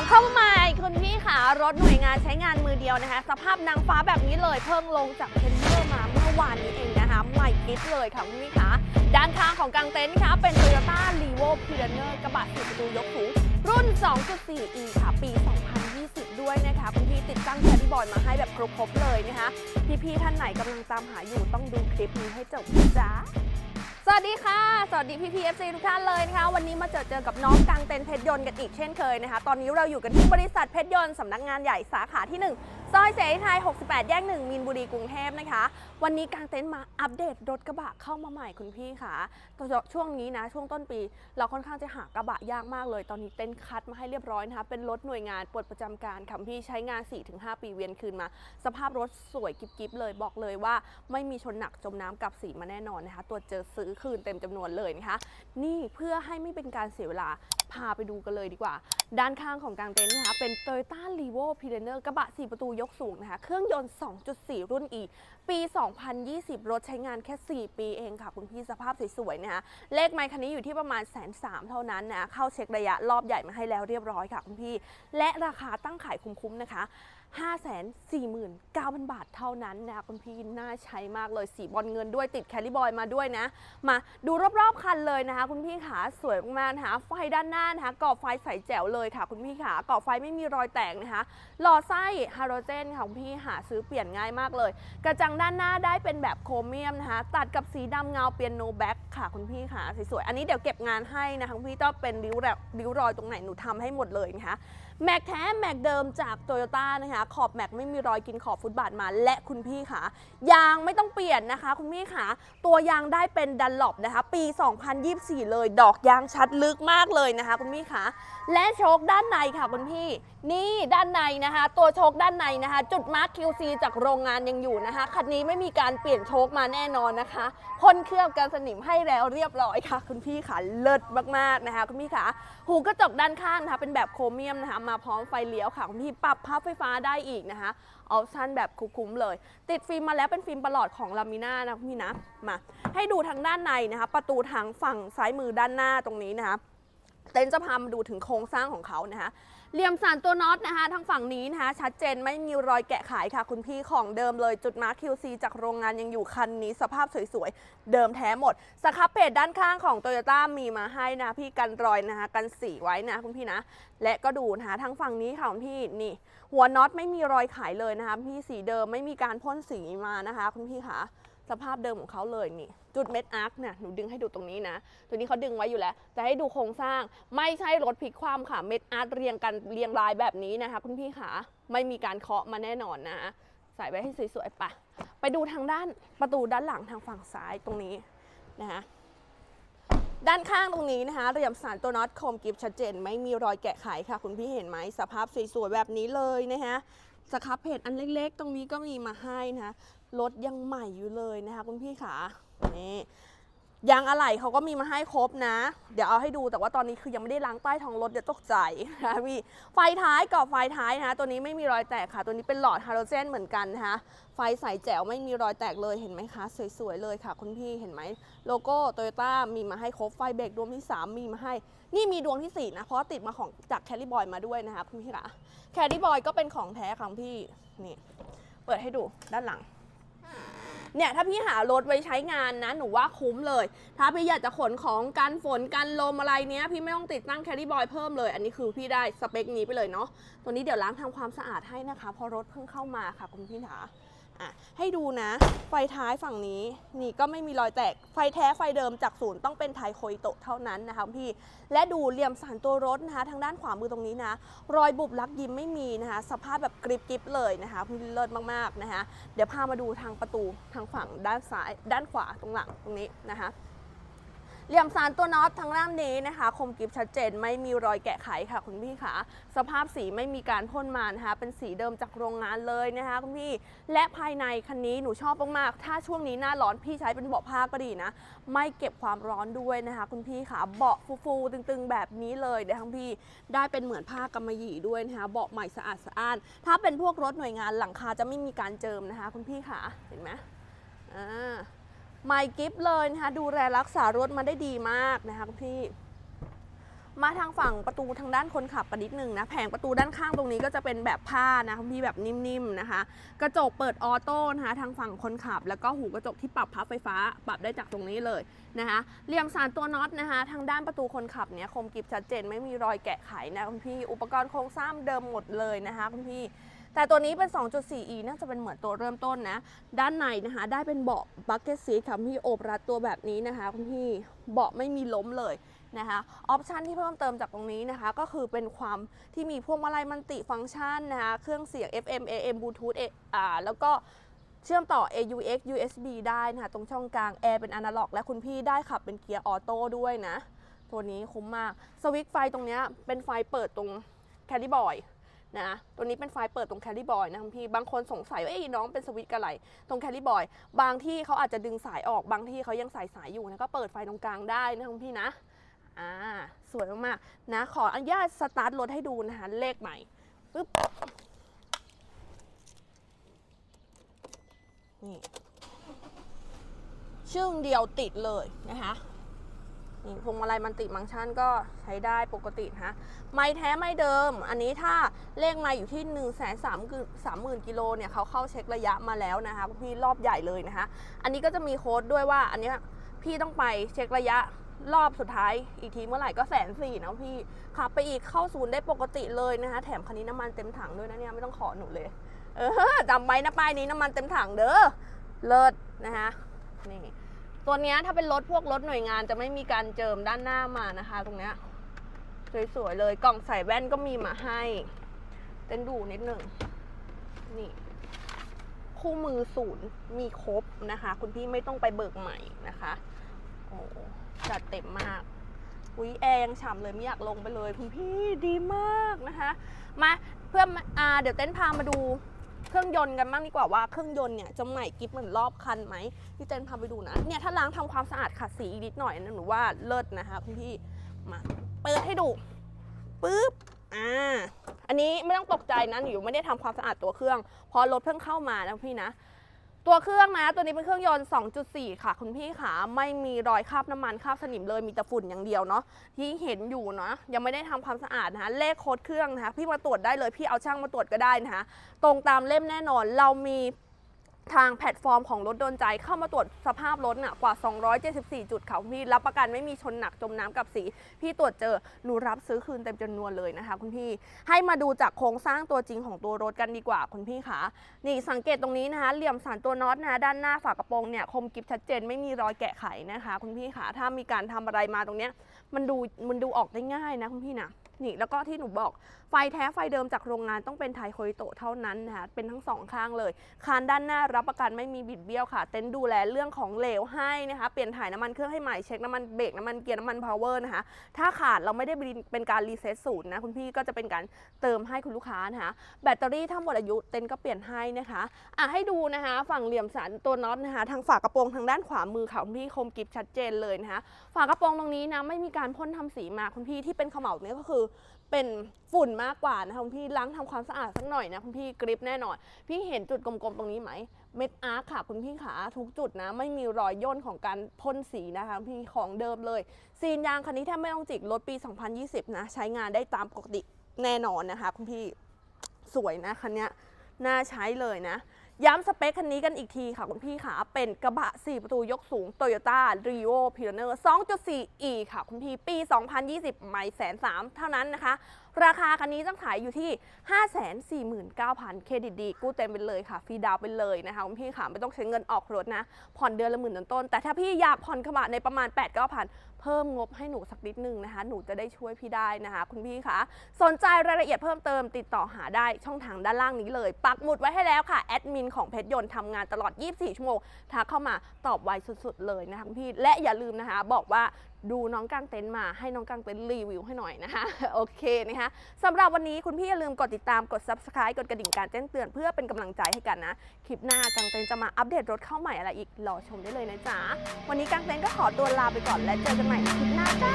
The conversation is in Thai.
งเข้ามาใหม่คุณพี่ขารถหน่วยงานใช้งานมือเดียวนะคะ สภาพนางฟ้าแบบนี้เลยเพิ่งลงจากเทรนเนอร์มาเมื่อวานนี้เองนะคะ ใหม่กิ๊บเลยค่ะคุณพี่ขาด้านข้างของกางเต็นท์ค่ะเป็น Toyota r e v o p i r a n e r กระบะสี่ประตูยกสูงรุ่น 2.4e ค่ะ ปี 2020 ด้วยนะคะคุณพี่ติดตั้งแคดดี้บอร์ดมาให้แบบครบๆเลยนะคะ พี่ๆท่านไหนกำลังตามหาอยู่ต้องดูคลิปนี้ให้จบจ๊ะ สวัสดีค่ะ สวัสดีพี่พีเอฟซีทุกท่านเลยนะคะ วันนี้มาเจอเจอกับน้องกางเต็นเพชรยนต์กันอีกเช่นเคยนะคะ ตอนนี้เราอยู่กันที่บริษัทเพชรยนต์สำนักงานใหญ่สาขาที่ 1 ซอยเสรีไทย 68 แยก 1 มีนบุรีกรุงเทพนะคะ วันนี้กางเต็นท์มาอัปเดตรถกระบะเข้ามาใหม่คุณพี่ค่ะตัวช่วงนี้นะ ช่วงต้นปี เราค่อนข้างจะหากระบะยากมากเลย ตอนนี้เต็นท์คัดมาให้เรียบร้อยนะคะ เป็นรถหน่วยงานปลดประจำการค่ะพี่ใช้งาน 4-5 ปีเวียนคืนมา สภาพรถสวยกิบๆเลยบอกเลยว่า ไม่มีชนหนักจมน้ำกับสีมาแน่นอนนะคะ ตัวจเจอซื้อคืนเต็มจำนวนเลยนะคะ นี่เพื่อให้ไม่เป็นการเสียเวลาพาไปดูกันเลยดีกว่า ด้านข้างของกลางเต็นท์นะคะเป็น Toyota r e v o p i l a n e r กระบะ 4 ประตูยกสูงนะคะ เครื่องยนต์ 2.4 รุ่น E ปี 2020 รถใช้งานแค่ 4 ปีเองค่ะคุณพี่สภาพสวยๆนะคะเลขไมค์คันนี้อยู่ที่ประมาณแสนสามเท่านั้นนะเข้าเช็คระยะรอบใหญ่มาให้แล้วเรียบร้อยค่ะคุณพี่ และราคาตั้งขายคุ้มๆนะคะ549,000 บาทเท่านั้นนะคุณพี่น่าใช้มากเลยสีบอลเงินด้วยติดแคลิบอยมาด้วยนะ มาดูรอบๆคันเลยนะคะ คุณพี่ขาสวยมากๆนะคะไฟด้านหน้านะคะกรอบไฟใสแจ๋วเลยค่ะ คุณพี่ขากรอบไฟไม่มีรอยแตกนะคะหล่อไส้ฮาโลเจนค่ะคุณพี่หาซื้อเปลี่ยนง่ายมากเลย กระจังด้านหน้าได้เป็นแบบโครเมียมนะคะ ตัดกับสีดำเงาเปียโนแบ็คค่ะคุณพี่ค่ะสวยๆอันนี้เดี๋ยวเก็บงานให้นะคะคุณพี่ต้องเป็นริ้วแบบริ้วรอยตรงไหนหนูทำให้หมดเลยนะคะ แม็กแท้แม็กเดิมจากโตโยต้านะคะขอบแม็กไม่มีรอยกินขอบฟุตบาทมา และคุณพี่ค่ะ ยางไม่ต้องเปลี่ยนนะคะ คุณพี่ค่ะ ตัวยางได้เป็นดันหลบนะคะ ปี 2024 เลยดอกยางชัดลึกมากเลยนะคะ คุณพี่ค่ะ และโชคด้านในค่ะคุณพี่ นี่ด้านในนะคะ ตัวโชคด้านในนะคะ จุดมาร์ค QC จากโรงงานยังอยู่นะคะคันนี้ไม่มีการเปลี่ยนโชคมาแน่นอนนะคะพ่นเคลือบกันสนิมให้แล้วเรียบร้อยค่ะ คุณพี่ค่ะเลิศมากๆนะคะ คุณพี่ค่ะ หูกระจกด้านข้างนะคะเป็นแบบโครเมียมนะคะมาพร้อมไฟเลี้ยวค่ะคุณพี่ปรับพับไฟฟ้าได้อีกนะคะออปชั่นแบบคุ้มๆเลย ติดฟิล์มมาแล้วเป็นฟิล์มประหลอดของลามิน่านะคุณพี่นะมาให้ดูทางด้านในนะคะประตูทางฝั่งซ้ายมือด้านหน้าตรงนี้นะคะ เต็นท์จะพามาดูถึงโครงสร้างของเขานะคะเหลี่ยมสันตัวน็อตนะคะทางฝั่งนี้นะคะชัดเจนไม่มีรอยแกะขายค่ะ คุณพี่ของเดิมเลยจุดมาร์ค QC จากโรงงานยังอยู่คันนี้สภาพสวยๆ เดิมแท้หมดสครับเพจด้านข้างของ t o y ยต้ามีมาให้นะพี่กันรอยนะคะกันสีไว้นะคุณพี่นะ และก็ดูนะคะทางฝั่งนี้ค่ะคุณพี่นี่ หัวน็อตไม่มีรอยขายเลยนะคะพี่สีเดิมไม่มีการพ่นสีมานะคะ คุณพี่คะ สภาพเดิมของเขาเลยนี่ จุดเม็ดอาร์คเนี่ยหนูดึงให้ดูตรงนี้นะ ตัวนี้เขาดึงไว้อยู่แล้ว จะให้ดูโครงสร้างไม่ใช่รถพลิกคว่ำค่ะเม็ดอาร์คเรียงกันเรียงรายแบบนี้นะคะคุณพี่ขาไม่มีการเคาะมาแน่นอนนะใส่ไว้ให้สวยๆปะไปดูทางด้านประตูด้านหลังทางฝั่งซ้ายตรงนี้นะคะด้านข้างตรงนี้นะคะเหลี่ยมสารตัวน็อตคมกริบชัดเจน ไม่มีรอยแกะไขค่ะ คุณพี่เห็นไหมสภาพสวยๆแบบนี้เลยนะคะสครับเพจอันเล็กๆ ตรงนี้ก็มีมาให้นะคะ รถยังใหม่อยู่เลยนะคะคุณพี่ขานี่ยางอะไหล่เขาก็มีมาให้ครบนะ เดี๋ยวเอาให้ดูแต่ว่าตอนนี้คือยังไม่ได้ล้างใต้ท้องรถเดี๋ยวตกใจนะพี่ไฟท้ายกับไฟท้ายนะคะตัวนี้ไม่มีรอยแตกค่ะ ตัวนี้เป็นหลอดฮาโลเจนเหมือนกันนะคะไฟใสแจ๋วไม่มีรอยแตกเลยเห็นไหมคะ สวยๆเลยค่ะ คุณพี่เห็นไหมโลโก้โตโยต้ามีมาให้ครบไฟเบรกดวงที่ 3 มีมาให้ นี่มีดวงทีสี่4 นะ เพราะติดมาของจากแคลรี่บอยมาด้วยนะคะคุณพี่คะแคลรี่บอยก็เป็นของแท้ค่ะคุณพี่นี่เปิดให้ดูด้านหลัง เนี่ยถ้าพี่หารถไว้ใช้งานนะหนูว่าคุ้มเลย ถ้าพี่อยากจะขนของกันฝนกันลมอะไรเนี้ยพี่ไม่ต้องติดตั้งแครี่บอยเพิ่มเลย อันนี้คือพี่ได้สเปคนี้ไปเลยเนาะตัวนี้เดี๋ยวล้างทำความสะอาดให้นะคะเพราะรถเพิ่งเข้ามาค่ะคุณพี่ถา อะให้ดูนะ ไฟท้ายฝั่งนี้นี่ก็ไม่มีรอยแตกไฟแท้ไฟเดิมจากศูนย์ต้องเป็นไทยโคยโตะเท่านั้นนะคะพี่ และดูเหลี่ยมสันตัวรถนะคะ ทางด้านขวามือตรงนี้นะ รอยบุบลักยิ้มไม่มีนะคะ สภาพแบบกริบกริบเลยนะคะพี่เลิศมากๆนะคะ เดี๋ยวพามาดูทางประตูทางฝั่งด้านซ้ายด้านขวาตรงหลังตรงนี้นะคะ เหลี่ยมสารตัวน็อตทางด้านนี้นะคะ คมกริบชัดเจนไม่มีรอยแกะไขค่ะคุณพี่คะสภาพสีไม่มีการพ่นมานะคะเป็นสีเดิมจากโรงงานเลยนะคะคุณพี่และภายในคันนี้หนูชอบมากๆถ้าช่วงนี้หน้าร้อนพี่ใช้เป็นเบาะผ้าก็ดีนะ ไม่เก็บความร้อนด้วยนะคะ คุณพี่ค่ะเบาะฟูๆตึงๆ แบบนี้เลยเดี๋ยวทั้งพี่ได้เป็นเหมือนผ้ากำมะหยี่ด้วยนะคะเบาะใหม่สะอาดสะอ้าน ถ้าเป็นพวกรถหน่วยงานหลังคาจะไม่มีการเจิมนะคะ คุณพี่ค่ะเห็นไหมอ่า ไมกิฟเลยนะคะดูแลรักษารถมาได้ดีมากนะคะคุณพี่ มาทางฝั่งประตูทางด้านคนขับกันนิดนึงนะแผงประตูด้านข้างตรงนี้ก็จะเป็นแบบผ้านะคุณพี่แบบนิ่มๆนะคะ กระจกเปิดออโต้นะคะทางฝั่งคนขับ แล้วก็หูกระจกที่ปรับพับไฟฟ้า ปรับได้จากตรงนี้เลยนะคะเหลี่ยมสารตัวน็อตนะคะทางด้านประตูคนขับเนี่ยคมกริบชัดเจนไม่มีรอยแกะไขนะคุณพี่อุปกรณ์โครงสร้างเดิมหมดเลยนะคะคุณพี่ แต่ตัวนี้เป็น 2.4e น่าจะเป็นเหมือนตัวเริ่มต้นนะ ด้านในนะคะ ได้เป็นเบาะบักเก็ตซีทค่ะพี่โอบรัดตัวแบบนี้นะคะคุณพี่เบาะไม่มีล้มเลยนะคะออปชันที่เพิ่มเติมจากตรงนี้นะคะ ก็คือเป็นความที่มีพวงมาลัยมันติฟังก์ชันนะคะเครื่องเสียง FM AM Bluetooth อ่าแล้วก็เชื่อมต่อ AUX USB ได้นะคะตรงช่องกลางแอร์เป็นอนาล็อก และคุณพี่ได้ขับเป็นเกียร์ออโต้ด้วยนะ ตัวนี้คุ้มมาก สวิตช์ไฟตรงนี้เป็นไฟเปิดตรงแคดดี้บอย นะตัวนี้เป็นไฟเปิดตรงแคลรี่บอยนะคุณพี่ บางคนสงสัยว่าเอ้ยน้องเป็นสวิตช์กะไรตรงแคลรี่บอย บางที่เขาอาจจะดึงสายออก บางที่เขายังใส่สายอยู่นะ ก็เปิดไฟตรงกลางได้นะคุณพี่นะ อ่า สวยมากๆนะ ขออนุญาตสตาร์ทรถให้ดูนะคะ เลขใหม่ปึ๊บ นี่ชึ่งเดียวติดเลยนะคะ นี่พวงมาลัยมันติมังชันก็ใช้ได้ปกตินะไม่แท้ไม่เดิม อันนี้ถ้าเลขมาอยู่ที่1นึ่งแสนสามสามหมื่นกิโลเนี่ยเขาเข้าเช็คระยะมาแล้วนะคะพี่รอบใหญ่เลยนะคะ อันนี้ก็จะมีโค้ดด้วยว่าอันนี้พี่ต้องไปเช็คระยะรอบสุดท้ายอีกทีเมื่อไหร่ก็แสนสี่นะพี่ขับไปอีกเข้าศูนย์ได้ปกติเลยนะคะแถมคันนี้น้ำมันเต็มถังด้วยนะเนี่ยไม่ต้องขอหนูเลย เออจำไว้นะป้ายนี้น้ำมันเต็มถังเด้อเลิศนะคะนี่ ตัวนี้ถ้าเป็นรถพวกรถหน่วยงานจะไม่มีการเจิมด้านหน้ามานะคะ ตรงเนี้ยสวยๆเลยกล่องใส่แว่นก็มีมาให้เต้นดูนิดหนึ่งนี่คู่มือศูนย์มีครบนะคะ คุณพี่ไม่ต้องไปเบิกใหม่นะคะโอ้จัดเต็มมากอุ้ยแอร์ยังฉ่ำเลยไม่อยากลงไปเลย คุณพี่ดีมากนะคะ มาเพื่อมาอ่าเดี๋ยวเต้นพามาดู เครื่องยนต์กันบ้างดีกว่าว่าเครื่องยนต์เนี่ยจะใหม่กิ๊บเหมือนรอบคันไหมพี่เจนพาไปดูนะเนี่ยถ้าล้างทำความสะอาดขัดสีอีกนิดหน่อยนะหนูว่าเลิศนะคะคุณพี่มาเปิดให้ดูปึ๊บอ่าอันนี้ไม่ต้องตกใจนะหนูไม่ได้ทำความสะอาดตัวเครื่อง พอรถเพิ่งเข้ามานะพี่นะ ตัวเครื่องนะ ตัวนี้เป็นเครื่องยนต์ 2.4 ค่ะ คุณพี่ขาไม่มีรอยคราบน้ำมันคราบสนิมเลยมีแต่ฝุ่นอย่างเดียวเนาะที่เห็นอยู่เนาะยังไม่ได้ทำความสะอาดนะคะเลขโค้ดเครื่องนะคะพี่มาตรวจได้เลยพี่เอาช่างมาตรวจก็ได้นะคะตรงตามเล่มแน่นอนเรามี ทางแพลตฟอร์มของรถโดนใจเข้ามาตรวจสภาพรถน่ะกว่า 274 จุดค่ะคุณพี่รับประกันไม่มีชนหนักจมน้ำกับสีพี่ตรวจเจอหนูรับซื้อคืนเต็มจำนวนเลยนะคะ คุณพี่ให้มาดูจากโครงสร้างตัวจริงของตัวรถกันดีกว่าคุณพี่คะนี่สังเกตตรงนี้นะคะ เหลี่ยมสารตัวน็อตนะคะด้านหน้าฝากระโปรงเนี่ยคมกริบชัดเจนไม่มีรอยแกะไขนะคะ คุณพี่คะถ้ามีการทำอะไรมาตรงเนี้ยมันดูมันดูออกได้ง่ายนะคุณพี่นะ นี่แล้วก็ที่หนูบอกไฟแท้ไฟเดิมจากโรงงานต้องเป็นไทโคริโตเท่านั้นนะคะเป็นทั้งสองข้างเลยคานด้านหน้ารับประกันไม่มีบิดเบี้ยวค่ะ เต็นท์ดูแลเรื่องของเหลวให้นะคะเปลี่ยนถ่ายน้ำมันเครื่องให้ใหม่เช็คน้ำมันเบรกน้ำมันเกียร์น้ำมันพาวเวอร์นะคะถ้าขาดเราไม่ได้เป็นการรีเซ็ตศูนย์นะคุณพี่ก็จะเป็นการเติมให้คุณลูกค้านะคะแบตเตอรี่ถ้าหมดอายุเต็นท์ก็เปลี่ยนให้นะคะอะให้ดูนะคะฝั่งเหลี่ยมสันตัวน็อตนะคะทางฝากระโปรงทางด้านขวามือค่ะคุณพี่คมกริบชัดเจนเลยนะคะฝากระโปรงตรงนี้นะไม่มีการพ่นทำสีมาคุณพี่ที่เป็นขม่าเนี่ยก็คือเป็นฝุ่นมากกว่านะคะคุณพี่ล้างทำความสะอาดสักหน่อยนะคุณพี่กริปแน่นอน พี่เห็นจุดกลมๆตรงนี้ไหมเม็ดอาร์คค่ะคุณพี่ขาทุกจุดนะไม่มีรอยย่นของการพ่นสีนะคะพี่ของเดิมเลย ซีนยางคันนี้แทบไม่ต้องจิกรถปี 2020 นะ ใช้งานได้ตามปกติแน่นอนนะคะคุณพี่สวยนะคันนี้น่าใช้เลยนะ ย้ำสเปคคันนี้กันอีกทีค่ะคุณพี่ขาเป็นกระบะ 4 ประตูยกสูง Toyota r i o p i o n e r 2.4e ค่ะคุณพี่ปี 2020 ไม่แสนสามเท่านั้นนะคะ ราคาคันนี้ต้องขายอยู่ที่ 549,000 เครดิตดีกู้เต็มไปเลยค่ะฟรีดาวน์ไปเลยนะคะคุณพี่ค่ะไม่ต้องใช้เงินออกรถนะ ผ่อนเดือนละหมื่นต้นแต่ถ้าพี่อยากผ่อนกระบะในประมาณ 8-9,000 เพิ่มงบให้หนูสักนิดนึงนะคะ หนูจะได้ช่วยพี่ได้นะคะ คุณพี่คะสนใจรายละเอียดเพิ่มเติมติดต่อหาได้ช่องทางด้านล่างนี้เลย ปักหมุดไว้ให้แล้วค่ะแอดมินของเพชรยนต์ทำงานตลอด 24 ชั่วโมงทักเข้ามาตอบไวสุดๆเลยนะคะคุณพี่และอย่าลืมนะคะบอกว่าดูน้องกางเต็นท์มาให้น้องกางเต็นท์รีวิวให้หน่อยนะคะ โอเคนะคะสำหรับวันนี้คุณพี่อย่าลืมกดติดตามกด subscribe กดกระดิ่งการแจ้งเตือนเพื่อเป็นกำลังใจให้กันนะ คลิปหน้ากางเต็นท์จะมาอัปเดตรถเข้าใหม่อะไรอีกรอชมได้เลยนะจ๊ะ วันนี้กางเต็นท์ก็ขอตัวลาไปก่อนและเจอกันใหม่ในคลิปหน้าจ้า